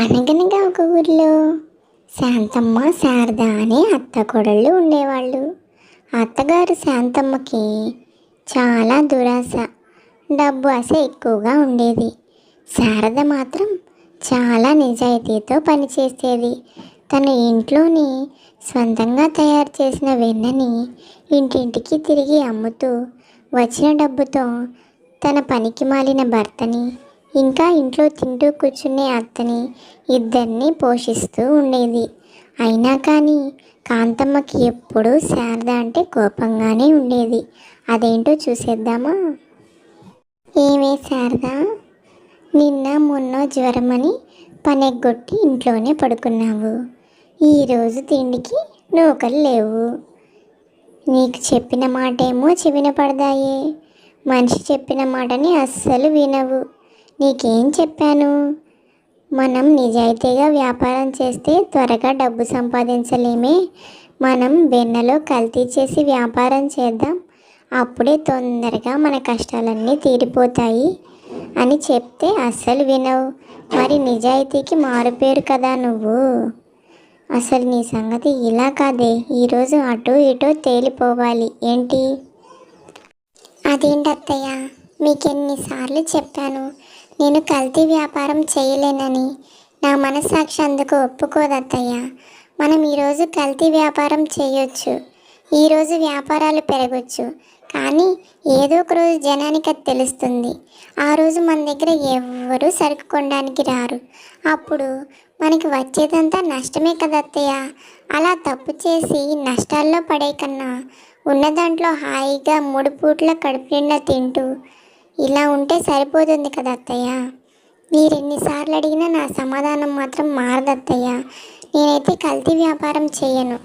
అనగనగా ఒక ఊరిలో శాంతమ్మ శారద అనే అత్త కొడళ్ళు ఉండేవాళ్ళు. అత్తగారు శాంతమ్మకి చాలా దురాశ డబ్బు ఆశ ఎక్కువగా ఉండేది. శారద మాత్రం చాలా నిజాయితీతో పనిచేసేది. తన ఇంట్లోని స్వంతంగా తయారు చేసిన వెన్నని ఇంటింటికి తిరిగి అమ్ముతూ వచ్చిన డబ్బుతో తన పనికి మాలిన భర్తని ఇంకా ఇంట్లో తింటూ కూర్చునే అత్తని ఇద్దరిని పోషిస్తూ ఉండేది. అయినా కానీ కాంతమ్మకి ఎప్పుడూ శారద అంటే కోపంగానే ఉండేది. అదేంటో చూసేద్దామా? ఏమే శారద? నిన్న మొన్న జ్వరమని పనెగ్గొట్టి ఇంట్లోనే పడుకున్నావు. ఈరోజు తిండికి నూకలు లేవు. నీకు చెప్పిన మాటేమో చెవిన పడదాయే మనిషి చెప్పిన మాటని అస్సలు వినవు. నీకేం చెప్పాను? మనం నిజాయితీగా వ్యాపారం చేస్తే త్వరగా డబ్బు సంపాదించలేమే. మనం వెన్నలో కల్తీ చేసి వ్యాపారం చేద్దాం. అప్పుడే తొందరగా మన కష్టాలన్నీ తీరిపోతాయి అని చెప్తే అస్సలు వినవు. మరి నిజాయితీకి మారుపేరు కదా నువ్వు? అసలు నీ సంగతి ఇలా కాదే. ఈరోజు అటు ఇటు తేలిపోవాలి. ఏంటి? అదేంటత్తయ్య? మీకెన్నిసార్లు చెప్పాను? నేను కల్తీ వ్యాపారం చేయలేనని. నా మనస్సాక్షి అందుకు ఒప్పుకోదత్తయ్య. మనం ఈరోజు కల్తీ వ్యాపారం చేయొచ్చు. ఈరోజు వ్యాపారాలు పెరగచ్చు. కానీ ఏదో ఒక రోజు జనానికి అది తెలుస్తుంది. ఆ రోజు మన దగ్గర ఎవ్వరూ సరుకు కొనడానికి రారు. అప్పుడు మనకి వచ్చేదంతా నష్టమే కదత్తయ్య. అలా తప్పు చేసి నష్టాల్లో పడే కన్నా ఉన్న దాంట్లో హాయిగా మూడు పూట్ల కడుపు నిండా తింటూ ఇలా ఉంటే సరిపోతుంది కదా అత్తయ్య? మీరు ఎన్నిసార్లు అడిగినా నా సమాధానం మాత్రం మారదత్తయ్య నేనైతే కల్తీ వ్యాపారం చేయను.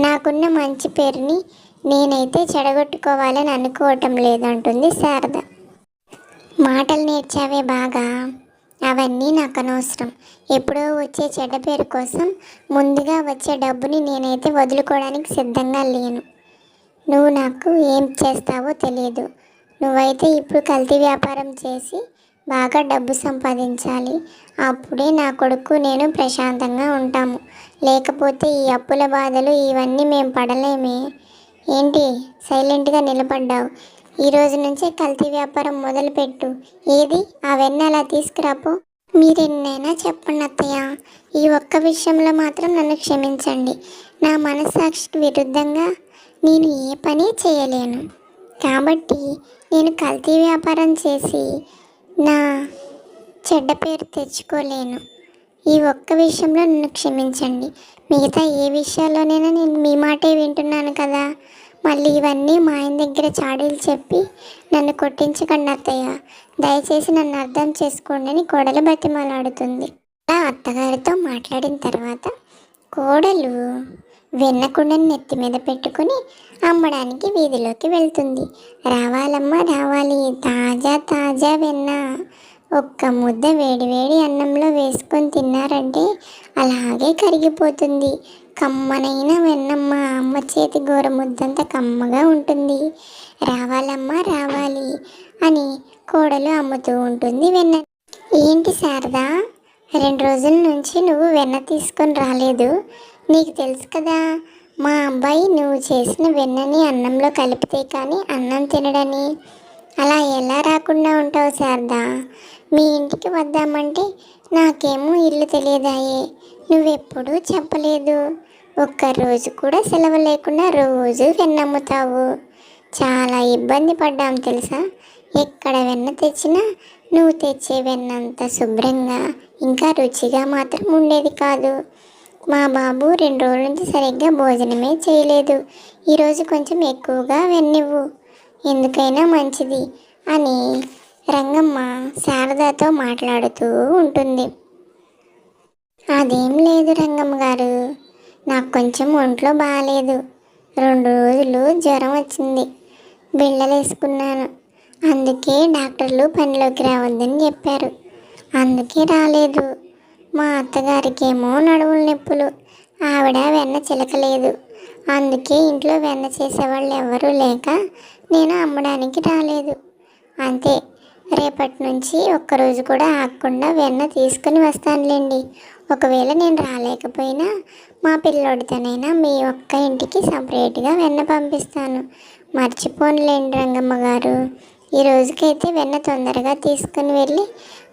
నాకున్న మంచి పేరుని నేనైతే చెడగొట్టుకోవాలని అనుకోవటం లేదంటుంది శారద. మాటలు నేర్చావే బాగా? అవన్నీ నాకు అనవసరం. ఎప్పుడో వచ్చే చెడ్డ పేరు కోసం ముందుగా వచ్చే డబ్బుని నేనైతే వదులుకోవడానికి సిద్ధంగా లేను. నువ్వు నాకు ఏం చేస్తావో తెలియదు నువ్వైతే ఇప్పుడు కల్తీ వ్యాపారం చేసి బాగా డబ్బు సంపాదించాలి. అప్పుడే నా కొడుకు నేను ప్రశాంతంగా ఉంటాము. లేకపోతే ఈ అప్పుల బాధలు ఇవన్నీ మేము పడలేమే. ఏంటి? సైలెంట్గా నిలబడ్డావు. ఈ రోజు నుంచే కల్తీ వ్యాపారం మొదలుపెట్టు. ఏది? అవన్నీ అలా తీసుకురాపో. మీరెన్నైనా చెప్పండి అత్తయ్య. ఈ ఒక్క విషయంలో మాత్రం నన్ను క్షమించండి. నా మనస్సాక్షికి విరుద్ధంగా నేను ఏ పని చేయలేను. కాబట్టి నేను కల్తీ వ్యాపారం చేసి నా చెడ్డ పేరు తెచ్చుకోలేను. ఈ ఒక్క విషయంలో నన్ను క్షమించండి. మిగతా ఏ విషయాల్లోనైనా నేను మీ మాటే వింటున్నాను కదా. మళ్ళీ ఇవన్నీ మా ఆయన దగ్గర చాడీలు చెప్పి నన్ను కొట్టించకండి అత్తయ్య. దయచేసి నన్ను అర్థం చేసుకోండి అని కోడలు బతిమలాడుతుంది. అలా అత్తగారితో మాట్లాడిన తర్వాత కోడలు వెన్నకుండని నెత్తి మీద పెట్టుకుని అమ్మడానికి వీధిలోకి వెళ్తుంది. రావాలమ్మా రావాలి. తాజా తాజా వెన్న. ఒక్క ముద్ద వేడివేడి అన్నంలో వేసుకొని తిన్నారంటే అలాగే కరిగిపోతుంది. కమ్మనైన వెన్నమ్మ అమ్మ చేతి గోర ముద్దంత కమ్మగా ఉంటుంది. రావాలమ్మా రావాలి అని కోడలు అమ్ముతూ ఉంటుంది వెన్న. ఏంటి శారదా రెండు రోజుల నుంచి నువ్వు వెన్న తీసుకొని రాలేదు. నీకు తెలుసు కదా మా అబ్బాయి నువ్వు చేసిన వెన్నని అన్నంలో కలిపితే కానీ అన్నం తినడని. అలా ఎలా రాకుండా ఉంటావు శారదా? మీ ఇంటికి వద్దామంటే నాకేమో ఇల్లు తెలియదాయే. నువ్వెప్పుడూ చెప్పలేదు. ఒక్క రోజు కూడా సెలవు లేకుండా రోజు వెన్నమ్ముతావు. చాలా ఇబ్బంది పడ్డాం తెలుసా? ఎక్కడ వెన్న తెచ్చినా నువ్వు తెచ్చే వెన్నంత శుభ్రంగా ఇంకా రుచిగా మాత్రం ఉండేది కాదు. మా బాబు రెండు రోజుల నుంచి సరిగ్గా భోజనమే చేయలేదు. ఈరోజు కొంచెం ఎక్కువగా వెన్నివ్వు. ఎందుకైనా మంచిది అని రంగమ్మ శారదతో మాట్లాడుతూ ఉంటుంది. అదేం లేదు రంగమ్మ గారు. నాకు కొంచెం ఒంట్లో బాగాలేదు రెండు రోజులు జ్వరం వచ్చింది. బిళ్ళలు వేసుకున్నాను. అందుకే డాక్టర్లు పనిలోకి రావద్దని చెప్పారు. అందుకే రాలేదు. మా అత్తగారికేమో నడువులు నొప్పులు. ఆవిడ వెన్న చిలకలేదు. అందుకే ఇంట్లో వెన్న చేసేవాళ్ళు ఎవరూ లేక నేను అమ్మడానికి రాలేదు. అంతే. రేపటి నుంచి ఒక్కరోజు కూడా ఆగకుండా వెన్న తీసుకుని వస్తానులేండి. ఒకవేళ నేను రాలేకపోయినా మా పిల్లోడితోనైనా మీ ఒక్క ఇంటికి సపరేట్గా వెన్న పంపిస్తాను. మర్చిపోనులేండి రంగమ్మ గారు ఈ రోజుకైతే వెన్న తొందరగా తీసుకుని వెళ్ళి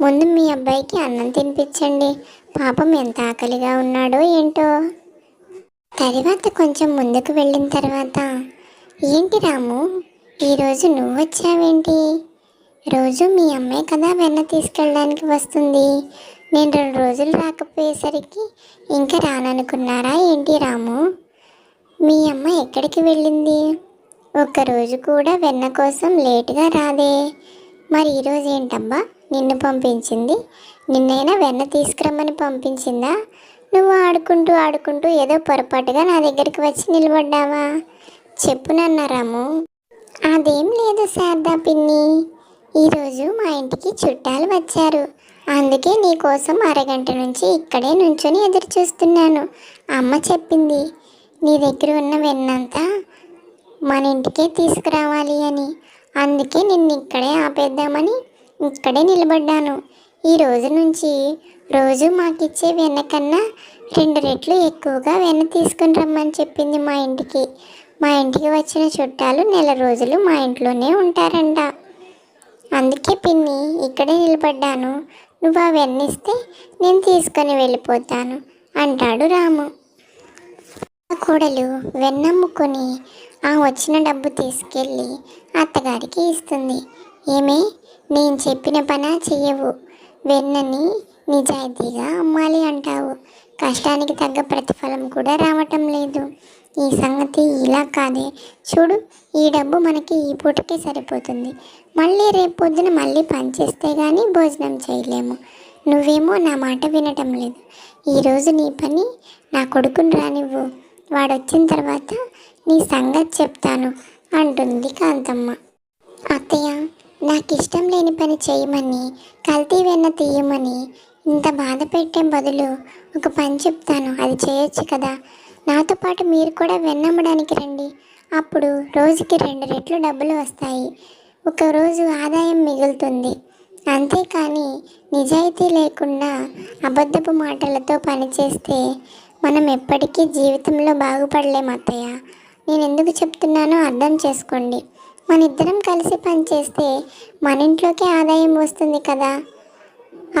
ముందు మీ అబ్బాయికి అన్నం తినిపించండి. పాపం ఎంత ఆకలిగా ఉన్నాడో ఏంటో. తర్వాత కొంచెం ముందుకు వెళ్ళిన తర్వాత ఏంటి రాము ఈరోజు నువ్వు వచ్చావేంటి? రోజు మీ అమ్మాయి కదా వెన్న తీసుకెళ్ళడానికి వస్తుంది. నేను రెండు రోజులు రాకపోయేసరికి ఇంకా రాననుకున్నారా ఏంటి రాము? మీ అమ్మ ఎక్కడికి వెళ్ళింది? ఒక్కరోజు కూడా వెన్న కోసం లేటుగా రాదే. మరి ఈరోజు ఏంటబ్బా? నిన్ను పంపించింది. నిన్నైనా వెన్న తీసుకురమ్మని పంపించిందా? నువ్వు ఆడుకుంటూ ఆడుకుంటూ ఏదో పొరపాటుగా నా దగ్గరికి వచ్చి నిలబడ్డావా? చెప్పు నాన్న రాము. అదేం లేదు శారదా పిన్ని. ఈరోజు మా ఇంటికి చుట్టాలు వచ్చారు. అందుకే నీకోసం అరగంట నుంచి ఇక్కడే నుంచొని ఎదురు చూస్తున్నాను. అమ్మ చెప్పింది. నీ దగ్గర ఉన్న వెన్నంతా మన ఇంటికే తీసుకురావాలి అని. అందుకే నిన్ను ఇక్కడే ఆపేద్దామని ఇక్కడే నిలబడ్డాను. ఈ రోజు నుంచి రోజు మాకిచ్చే వెన్న కన్నా రెండు రెట్లు ఎక్కువగా వెన్న తీసుకుని రమ్మని చెప్పింది మా ఇంటికి. మా ఇంటికి వచ్చిన చుట్టాలు నెల రోజులు మా ఇంట్లోనే ఉంటారంట. అందుకే పిన్ని ఇక్కడే నిలబడ్డాను. నువ్వు ఆ వెన్నిస్తే నేను తీసుకొని వెళ్ళిపోతాను అంటాడు రాము. ఆ కోడలు వెన్నమ్ముకొని ఆ వచ్చిన డబ్బు తీసుకెళ్ళి అత్తగారికి ఇస్తుంది. ఏమే నేను చెప్పిన పని చెయ్యవు. వెన్నని నిజాయితీగా అమ్మాలి అంటావు. కష్టానికి తగ్గ ప్రతిఫలం కూడా రావటం లేదు. ఈ సంగతి ఇలా కాదే. చూడు ఈ డబ్బు మనకి ఈ పూటకే సరిపోతుంది. మళ్ళీ రేపు పొద్దున మళ్ళీ పనిచేస్తే కానీ భోజనం చేయలేము. నువ్వేమో నా మాట వినటం లేదు. ఈరోజు నీ పని నా కొడుకుని రానివ్వు. వాడు వచ్చిన తర్వాత నీ సంగతి చెప్తాను అంటుంది కాంతమ్మ. అత్తయ్య నాకు ఇష్టం లేని పని చేయమని కల్తీ వెన్న తీయమని ఇంత బాధ పెట్టే బదులు ఒక పని చెప్తాను అది చేయొచ్చు కదా. నాతో పాటు మీరు కూడా వెన్నమ్మడానికి రండి. అప్పుడు రోజుకి రెండు రెట్లు డబ్బులు వస్తాయి. ఒకరోజు ఆదాయం మిగులుతుంది. అంతేకాని నిజాయితీ లేకుండా అబద్ధపు మాటలతో పనిచేస్తే మనం ఎప్పటికీ జీవితంలో బాగుపడలేం అత్తయ్య. నేను ఎందుకు చెప్తున్నానో అర్థం చేసుకోండి. మన ఇద్దరం కలిసి పనిచేస్తే మన ఇంట్లోకే ఆదాయం వస్తుంది కదా?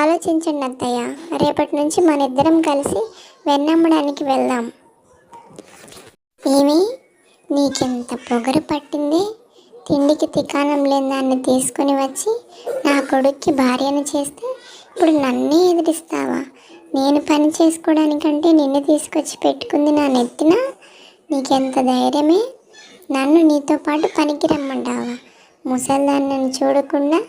ఆలోచించండి అత్తయ్య. రేపటి నుంచి మన ఇద్దరం కలిసి వెన్నమ్మడానికి వెళ్దాం. ఏమి? నీకెంత పొగరు పట్టింది? తిండికి తికాణం లేని దాన్ని తీసుకొని వచ్చి నా కొడుక్కి భార్యను చేస్తే ఇప్పుడు నన్నే ఎదిరిస్తావా? నేను పని చేసుకోవడానికంటే నిన్ను తీసుకొచ్చి పెట్టుకుంది నా నెత్తిన? నీకెంత ధైర్యమే? నన్ను నీతో పాటు పనికి రమ్మంటావా ముసల్దాన్నని చూడకుండా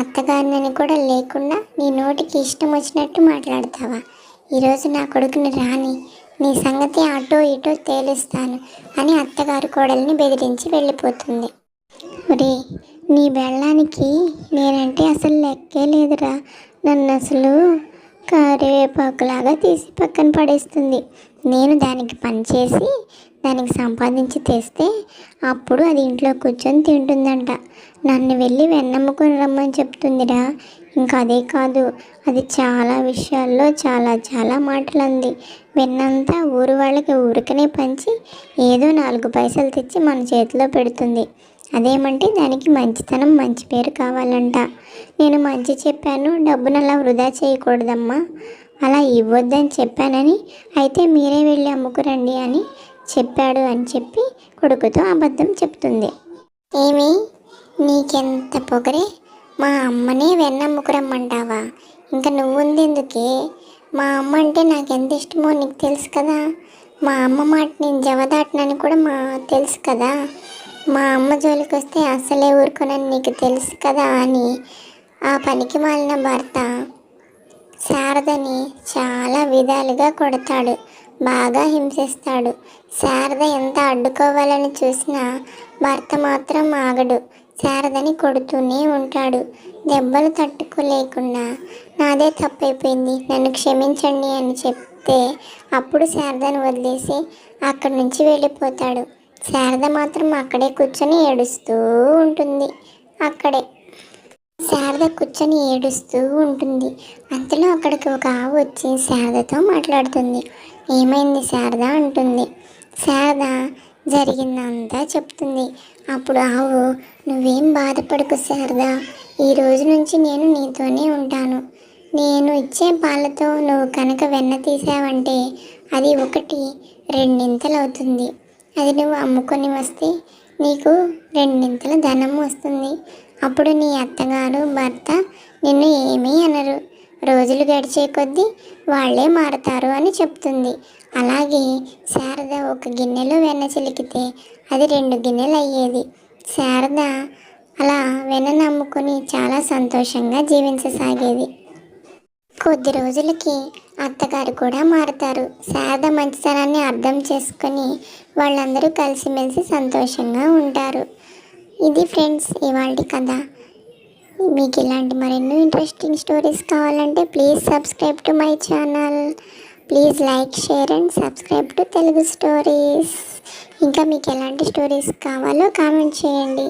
అత్తగారిని కూడా లేకుండా నీ నోటికి ఇష్టం వచ్చినట్టు మాట్లాడతావా? ఈరోజు నా కొడుకుని రాని నీ సంగతి అటో ఇటో తేలుస్తాను అని అత్తగారు కోడల్ని బెదిరించి వెళ్ళిపోతుంది. ఒరే నీ బెళ్ళానికి నేనంటే అసలు లెక్కే లేదురా. నన్ను అసలు కరివేపాకులాగా తీసి పక్కన పడేస్తుంది. నేను దానికి పనిచేసి దానికి సంపాదించి తెస్తే అప్పుడు అది ఇంట్లో కూర్చొని తింటుందంట. నన్ను వెళ్ళి వెన్నమ్ముకొని రమ్మని చెప్తుందిరా. ఇంకా అదే కాదు అది చాలా విషయాల్లో చాలా చాలా మాటలు అంది విన్నంతా ఊరు వాళ్ళకి ఊరికనే పంచి ఏదో నాలుగు పైసలు తెచ్చి మన చేతిలో పెడుతుంది. అదేమంటే దానికి మంచితనం మంచి పేరు కావాలంట. నేను మంచి చెప్పాను డబ్బును అలా వృధా చేయకూడదమ్మా. అలా ఇవ్వద్దని చెప్పానని అయితే మీరే వెళ్ళి అమ్ముకురండి అని చెప్పాడు అని చెప్పి కొడుకుతో అబద్ధం చెప్తుంది. ఏమి? నీకెంత పొగరే? మా అమ్మనే వెన్నమ్ముకురమ్మంటావా ఇంకా నువ్వుంది ఎందుకే మా అమ్మ అంటే నాకు ఎంత ఇష్టమో నీకు తెలుసు కదా? మా అమ్మ మాట నేను జవదాటనని కూడా మా తెలుసు కదా? మా అమ్మ జోలికి వస్తే అసలే ఊరుకోనని నీకు తెలుసు కదా అని ఆ పనికి మాలిన భర్త శారదని చాలా విధాలుగా కొడతాడు. బాగా హింసిస్తాడు. శారద ఎంత అడ్డుకోవాలని చూసినా భర్త మాత్రం ఆగడు. శారదని కొడుతూనే ఉంటాడు. దెబ్బలు తట్టుకోలేకుండా నాదే తప్పైపోయింది నన్ను క్షమించండి అని చెప్తే అప్పుడు శారదను వదిలేసి అక్కడి నుంచి వెళ్ళిపోతాడు. శారద మాత్రం అక్కడే కూర్చొని ఏడుస్తూ ఉంటుంది. అక్కడే. శారద కూర్చొని ఏడుస్తూ ఉంటుంది. అంతలో అక్కడికి ఒక ఆవు వచ్చి శారదతో మాట్లాడుతుంది. ఏమైంది శారద అంటుంది. శారద జరిగిందంతా చెప్తుంది. అప్పుడు ఆవు నువ్వేం బాధపడకు శారద. ఈ రోజు నుంచి నేను నీతోనే ఉంటాను. నేను ఇచ్చే పాలతో నువ్వు కనుక వెన్న తీసావంటే అది ఒకటి రెండింతలు అవుతుంది అది నువ్వు అమ్ముకొని వస్తే నీకు రెండింతల ధనం వస్తుంది. అప్పుడు నీ అత్తగారు భర్త నిన్ను ఏమీ అనరు. రోజులు గడిచే కొద్దీ వాళ్ళే మారతారు అని చెప్తుంది. అలాగే శారద ఒక గిన్నెలో వెన్న చిలికితే అది రెండు గిన్నెలు అయ్యేది శారద అలా వెన్న నమ్ముకొని చాలా సంతోషంగా జీవించసాగేది. కొద్ది రోజులకి అత్తగారు కూడా మారుతారు. శారద మంచితనాన్ని అర్థం చేసుకొని వాళ్ళందరూ కలిసిమెలిసి సంతోషంగా ఉంటారు. ఇది ఫ్రెండ్స్ ఇవాళ కథ. మీకు ఇలాంటి మరెన్నో ఇంట్రెస్టింగ్ స్టోరీస్ కావాలంటే please subscribe to my channel please like share and subscribe to Telugu stories ఇంకా మీకు ఎలాంటి స్టోరీస్ కావాలో కామెంట్ చేయండి.